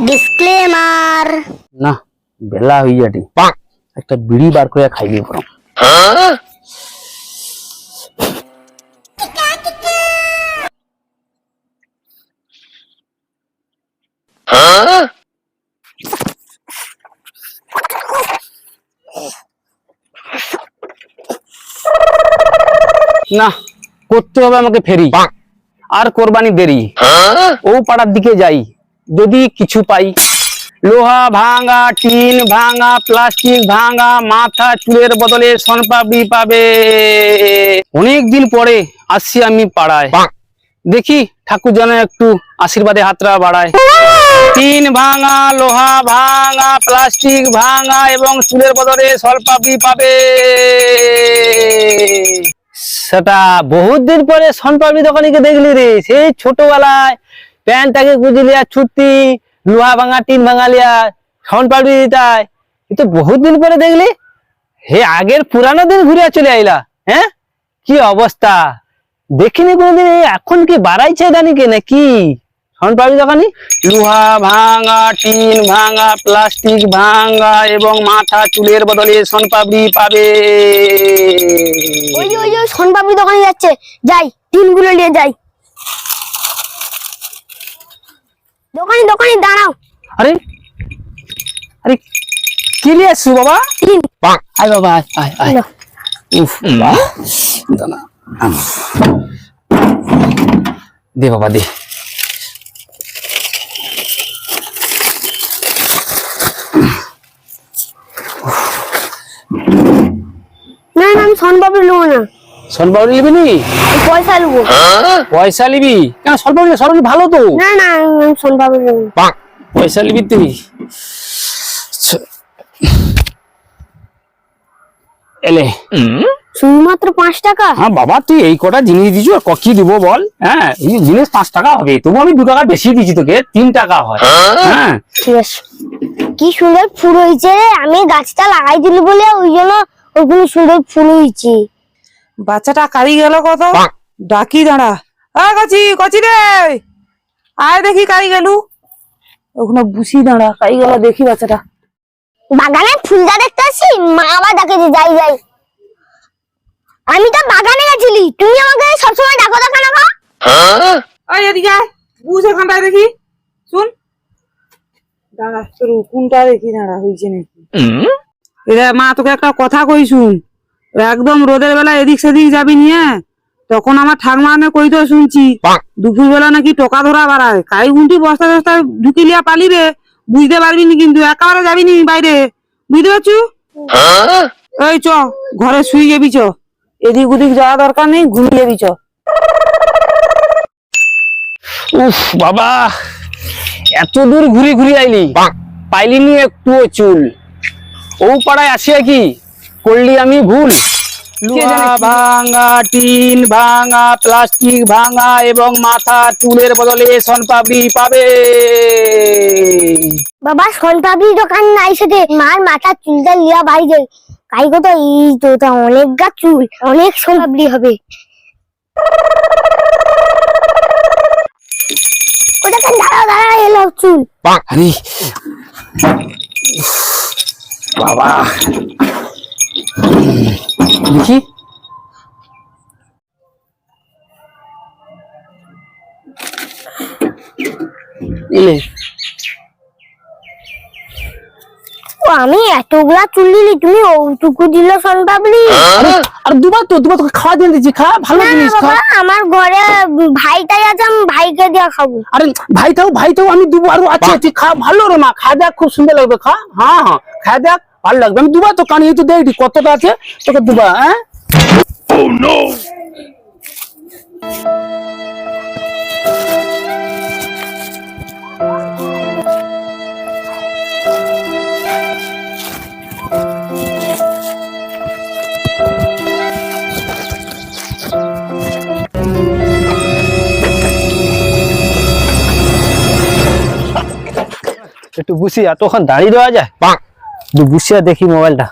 Disclaimer না বেলা হয়ে যাটি একটা বিড়ি বার করে খাইবি বরং না করতে হবে আমাকে ফেরি। আর কোরবানি দেরি। ও পাড়ার দিকে যাই। যদি কিছু পাই। লোহা ভাঙা টিন ভাঙা প্লাস্টিক ভাঙা মাথা চুলের বদলে সোনপাপড়ি পাবে। অনেক দিন পরে আসছি আমি পাড়ায়। দেখি ঠাকুর যেন একটু আশীর্বাদে হাতটা বাড়ায়। টিন ভাঙা লোহা ভাঙা প্লাস্টিক ভাঙা এবং চুলের বদলে সলপাপড়ি পাবে। সেটা বহুত দিন পরে সনপাপড়ি দোকানিকে দেখলি রে। সেই ছোটবেলায় প্যান্টটাকে গুজলিয়া ছুটি, লোহা ভাঙা, টিন ভাঙা লিয়া ভাঙালিয়া সনপাপড়ি দিতায় কিন্তু বহুত দিন পরে দেখলি? হে আগের পুরানো দিন ঘুরে চলে আইলা হ্যাঁ? কি অবস্থা? দেখিনি কোনোদিন এখন কি বাড়াইছে দানিকে নাকি? সনপাপড়ি দোকানি লোহা ভাঙা, টিন ভাঙা, প্লাস্টিক ভাঙা এবং মাথা চুলের বদলে সনপাপড়ি পাবে। ওই ওই যে সোনপাপড়ি দোকানে যাচ্ছে। যাই, টিনগুলো নিয়ে যাই। দোকানে দোকানে দাঁড়াও। আরে আরে কি নিয়ে আসছো বাবা? আয় বাবা আয় আয় আয়। উফ বাবা দানা দে বাবা দে। না না আমি সোনপাপড়ি নেব না। সলবাবরি নিবি নি? পয়সা নেব পয়সা নিবি? কেন সলবাবরি সলবাবরি ভালো তো। না না সোনপাপড়ি পয়সা নিবি তুই এলে। শুধুমাত্র পাঁচ টাকা? হ্যাঁ বাবা তুই এই কটা জিনিস দিছু আর ক- কি দিব বল। হ্যাঁ এই জিনিস পাঁচ টাকা হবে। তবু আমি দু টাকা বেশি দিচ্ছি তোকে তিন টাকা হয়। হ্যাঁ? ঠিক আছে। কি সুন্দর ফুল হয়েছে আমি গাছটা লাগাই দিল বলে ওই জন্য ওগুলো সুন্দর ফুল হয়েছে। বাচ্চাটা কারি গেল কত? ডাকি দাঁড়া। আ কচি কচি রে। আয় দেখি কারি গেলু। ওখানে বুসি দাঁড়া কারি গেল দেখি বাচ্চাটা। বাগানে ফুলটা দেখতে আসি মা আবার ডাকে যে যাই যাই। আমি তো বাগানে গেছিলি তুমি আমাকে সবসময় ডাকো দেখা না গো? আয় এদিকে আয় বুঝ এখানটায় দেখি। শুন। দাঁড়া তোর কোনটা দেখি দাঁড়া হয়েছে নাকি। এরা মা তোকে একটা কথা কই শুন। একদম রোদের বেলা এদিক সেদিক যাবি নিয়ে তখন আমার ঠাকমা আমি কইতো শুনছি দুপুর বেলা নাকি টোকা ধরা বাড়ায়। কাই গুন্টি বস্তা বস্তা ঢুকিলিয়া পালিবে বুঝতে পারবি নি কিন্তু একেবারে যাবি নি বাইরে। বুঝতে পারছু? এই চ ঘরে শুই যাবি চ। এদিক ওদিক যাওয়া দরকার নেই ঘুমিয়ে যাবি চ। উফ বাবা এত দূর ঘুরে ঘুরে আইলি। পাইলিনি একটুও চুল। ও পাড়ায় আসিয়া কি? করলি আমি ভুল। লোহা ভাঙা টিন ভাঙা প্লাস্টিক ভাঙা এবং মাথা চুলের বদলে সনপাপড়ি পাবে। বাবা সোনপাপড়ি দোকান নাই সাথে মার মাথা চুলটা লিয়া বাড়ি যাই কাই কত এই তো তা অনেক গা চুল অনেক সোনপাপড়ি হবে। ওটা কেন দাঁড়াও দাঁড়াও এলো চুল। আরে। বাবা। দেখি। আমি এতগুলা চুল দিলি তুমি ওটুকু দিল সোনপাপড়ি আরে আর দুবার তো দুবার তোকে খাওয়া দিয়ে দিচ্ছি খা ভালো জিনিস খা। আমার ঘরে ভাইটাই আছে আমি ভাইকে দিয়ে খাব। আরে ভাই তাও ভাই তাও আমি দুবার আছে তুই খা ভালো রে মা খা দেখ খুব সুন্দর লাগবে খা। হ্যাঁ হ্যাঁ খা দেখ। ভালো লাগবে। আমি দুবার তো কানি তো দেখ কতটা আছে? তোকে দুবার হ্যাঁ? একটু বুঝি এতক্ষণ দাঁড়িয়ে দেওয়া যায়? একটু দেখি মোবাইলটা।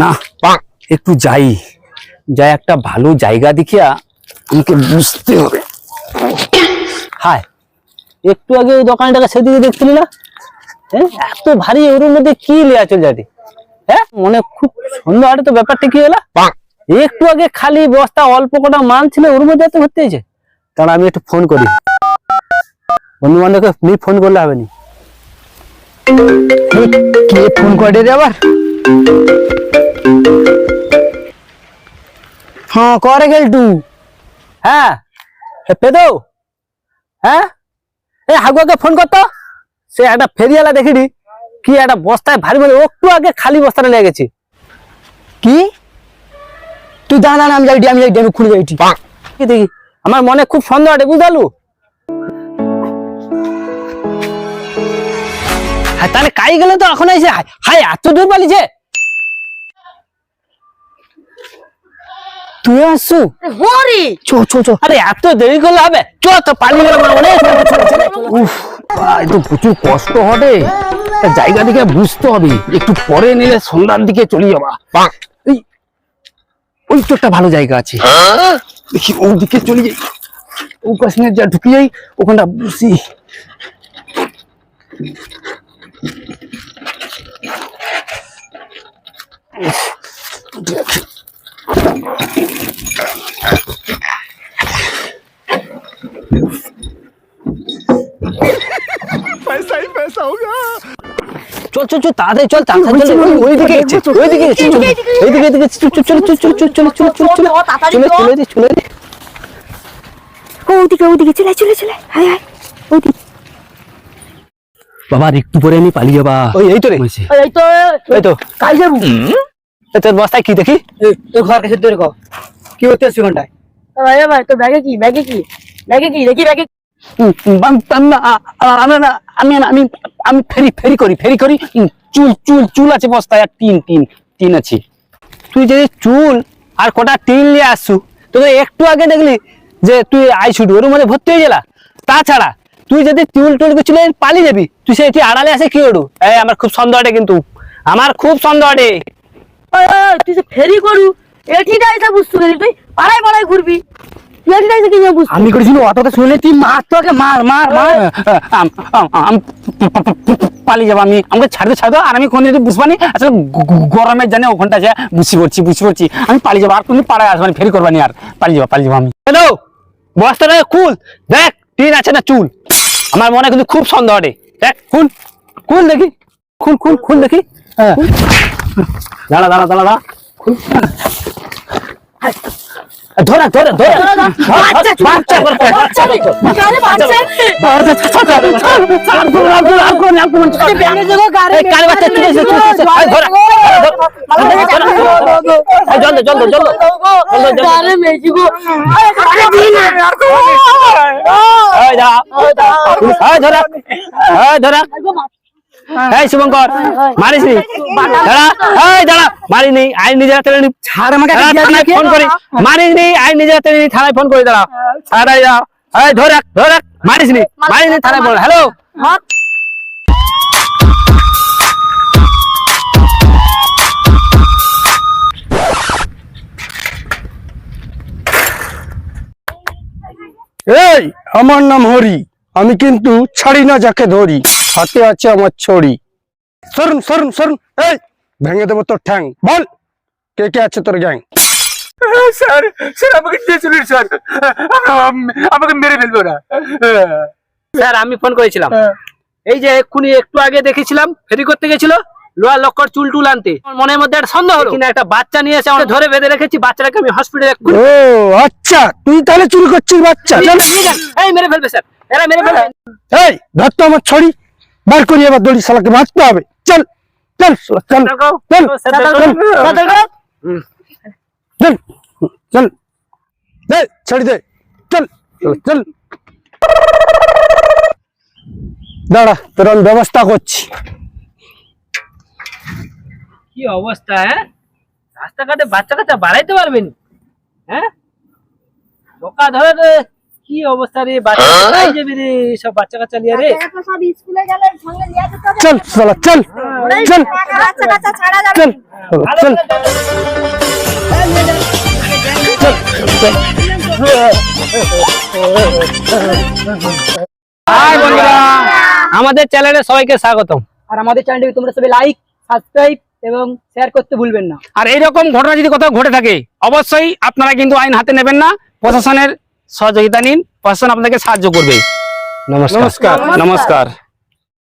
না, একটু যাই। যাই একটা ভালো জায়গা দেখিয়া আমাকে বুঝতে হবে। হায়, একটু আগে ওই দোকানটাকে সেদিকে দেখছিলি না? এত ভারী ওর মধ্যে কি লিয়া চলে যাবে হ্যাঁ মনে খুব সন্ধ্যা তো ব্যাপারটা কি হলো? একটু আগে খালি বস্তা অল্প কটা মাল ছিল ওর মধ্যে এত ভর্তি হয়েছে। তাহলে আমি একটু ফোন করি। বন্ধু বান্ধবকে প্লিজ ফোন করলে হবে নি? কে ফোন করে রে আবার? হ্যাঁ করে গেল টু হ্যাঁ পেদো? হ্যাঁ? এ হাগুয়াকে ফোন করতো সে একটা ফেরিওয়ালা দেখিনি কি একটা বস্তায় ভারী ভারী একটু আগে খালি বস্তাটা লেগে গেছে। কি? তুই দাঁড়া না আমি যাই আমি যাই আমি খুলে যাইটি দেখি? আমার মনে খুব সন্দেহ আছে বুঝালু? হ্যাঁ তাহলে কাই গেলে তো এখন হায়, হায় এত দূর পালিছে তুই আসছু? হরি। চো চো চো। আরে এত দেরি করলে হবে? চো তো পালিয়ে গেলাম অনেক উফ এই তো প্রচুর কষ্ট হবে। জায়গা দিকে বুঝতে হবে। একটু পরে নিলে সন্ধ্যার দিকে চলে যাবা। ওই তো একটা ভালো জায়গা আছে। দেখি ওদিকে চলে যাই। ও কাশ্মীর যা ঢুকে যাই, ওখানটা বুঝি চল চল চল তাড়াতাড়ি চল তাড়াতাড়ি চল ওইদিকে গেছে ওইদিকে গেছে চল ওইদিকে ওইদিকে চল চল চল চল চল চল চল চল চল চল চলে চলে দে চলে দে ওদিকে ওদিকে চলে চলে চলে হায় হায় ওদিকে বাবা একটু পরে আমি পালিয়ে যাবা ওই এই তো রে এই তো এই তো কাই যাব এ তোর বস্তায় কি দেখি এই ঘর কাছে তোর কো কি হচ্ছে ঘন্টায় ভাই ভাই তো ব্যাগে কি ব্যাগে কি ব্যাগে কি দেখি ব্যাগে আমি ফেরি ফেরি করি ফেরি করি। চুল চুল চুল আছে বস্তায় আর টিন টিন আছে। তুই যদি চুল আর কটা টিন নিয়ে আসছু তোকে একটু আগে দেখলি যে তুই আই ছুটু ওর মধ্যে ভর্তি হয়ে গেলা। তাছাড়া তুই যদি চুল টুল চুলে পালিয়ে যাবি তুই সেটি আড়ালে আসে কি ওড়ু এই আমার খুব সন্দেহ আটে কিন্তু। আমার খুব সন্দেহ আটে। ওই, ওই, ওই, তুই ফেরি করু এটি যাইতে বুঝতে গেলি তুই পাড়ায় পাড়ায় ঘুরবি। আমি করেছিল অতটা শুনলে তুই মার তোকে মার মার মার। আম- আম- আম- পালিয়ে যাব আমি। আমাকে ছাড়তে ছাড়তো আর আমি কোনদিন বুঝবানি আসলে গরমের জানে ওখানটা যে বুঝি পড়ছি বুঝি পড়ছি আমি পালিয়ে যাব আর কোনদিন পাড়ায় আসবানি ফেরি করবানি আর পালিয়ে যাব পালিয়ে যাব আমি। হ্যালো বস্তাটা খুল। দেখ টিন আছে না চুল। আমার মনে কিন্তু খুব সন্দেহ ওঠে দেখ খুল। খুল দেখি। খুল খুল খুল দেখি। হ্যাঁ। দাঁড়া দাঁড়া দাঁড়া দাঁড়া। খুল। ধরা ধরা ধরা বাচ্চা বাচ্চা বাচ্চা আরে বাচ্চা আরে মেজি গো শুভঙ্কর মারিস নি? দাঁড়া এই দাঁড়া মারি নি আইন নিজের হাতে নি। ছাড় আমাকে ফোন করি। মারিস নি আইন নিজের হাতে নি থানায় ফোন করে দাঁড়া। আরে যাও এই ধরে ধরে মারিস নি মারিস নি থানায় বল হ্যালো এই আমার নাম হরি। আমি কিন্তু ছাড়ি না যাকে ধরি। হাতে আছে আমার ছড়ি। সরুন সরুন সরুন। এই ভেঙে দেবো তোর ঠ্যাং। বল কে কে আছে তোর গ্যাং? স্যার স্যার আমাকে দিয়ে চলুন স্যার। আমাকে মেরে ফেলবে স্যার আমি ফোন করেছিলাম। এই যে এক্ষুনি একটু আগে দেখেছিলাম ফেরি করতে গেছিল লোহার লক্কর চুল টুল আনতে। মনের মধ্যে একটা সন্দেহ হলো। কিনা একটা বাচ্চা নিয়ে এসে আমাকে ধরে বেঁধে রেখেছি বাচ্চাটাকে আমি হসপিটালে ও আচ্ছা তুই তাহলে করছিস বাচ্চা এই মেরে ফেলবে স্যার। এরা মেরে ফেলবে। এই ধর তো আমার ছড়ি। বার করি এবার দড়ি শালাকে মারতে হবে। চল চল চল চল চল চল দে ছাড়ি দে। চল চল। দাঁড়া তোর আমি ব্যবস্থা করছি। কি অবস্থা হ্যাঁ? রাস্তাঘাটে বাচ্চা কাচ্চা বাড়াইতে পারবেন হ্যাঁ? টোকা ধরে ধরে কি অবস্থা রে? বাচ্চা কোথায় যাবে রে? সব বাচ্চা কাচ্চা নিয়ে রে। চল চল চল চল চল। হাই বন্ধুরা আমাদের চ্যানেলে সবাইকে স্বাগতম। আর আমাদের চ্যানেলটিকে তোমরা সবাই লাইক সাবস্ক্রাইব এবং শেয়ার করতে ভুলবেন না। আর এইরকম ঘটনা যদি কোথাও ঘটে থাকে অবশ্যই আপনারা কিন্তু আইন হাতে নেবেন না প্রশাসনের সহযোগিতা নিন প্রশাসন আপনাকে সাহায্য করবে। নমস্কার। নমস্কার।